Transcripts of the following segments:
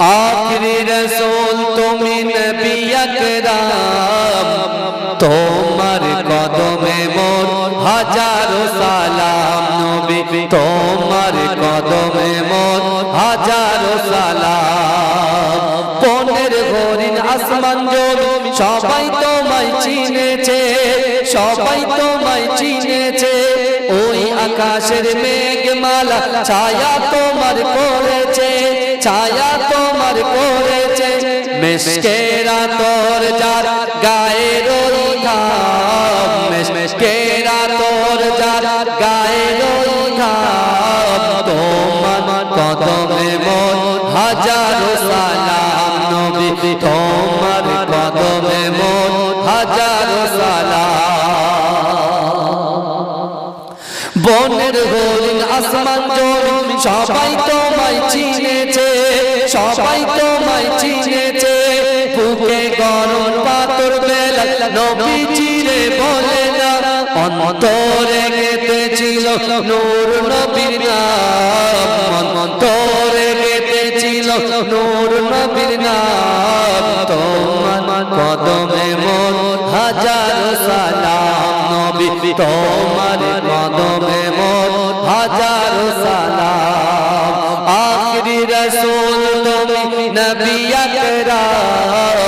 আখরি রসুল, তুমি নবী আকরাম। তোমার কদমে মোর হাজারো সালাম নবী। তোমার কদমে মোর হাজারো সালাম। পনেরো হরিণ, আসমান জমি সবাই তোমায় চিনেছে, সবাই তোমায় চিনেছে। ওই আকাশের মেঘমালা, ছায়া তোমার করেছে ছায়া তোমার করেছে মেশকেরা তোর যার গায়ের ঘাম। মেশকেরা তোর যার ওই ঘাম। তোমার কদমে মন হাজারো সালাম নবী। তোমার কদমে মন হাজারো সালাম। বনের হরিণ, আসমান জমি সবাই তোমায় চিনেছে সবাই তোমায় চিনেছে। বুকে গরম পাতর বেলা নবী চিরে বলে না। অন্তরে গেতেছিল নূর নবীর নাম। অন্তরে গেতেছিল নূর নবীর নাম। তোমার কদমে মন হাজার সালাম নবী। তোমার কদমে মন হাজার সালাম রসুল তুমি নবী আকরাম,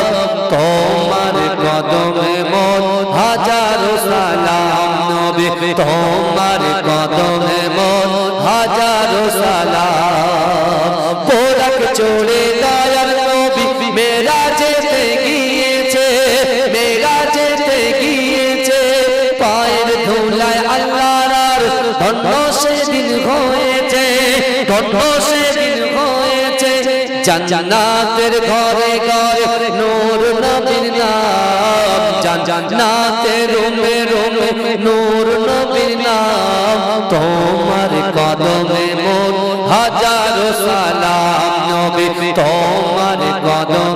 তোমার কদমে মন হাজার সালাম নবী, তোমার কদমে মন হাজার সালাম। পোরাক চড়ে দয়াল নবী যেতে গিয়েছে মেরা যেতে গিয়েছে। পায়ের ধুলায় আল্লাহর সেদিন হয়েছে, ধন্য জান্নাতের ঘরে ঘরে নূর নবীর নাম। জান্নাতের রুমে রুমে নূর নবীর নাম। তোমার কদমে মোর হাজার সালাম নবী, তোমার কদমে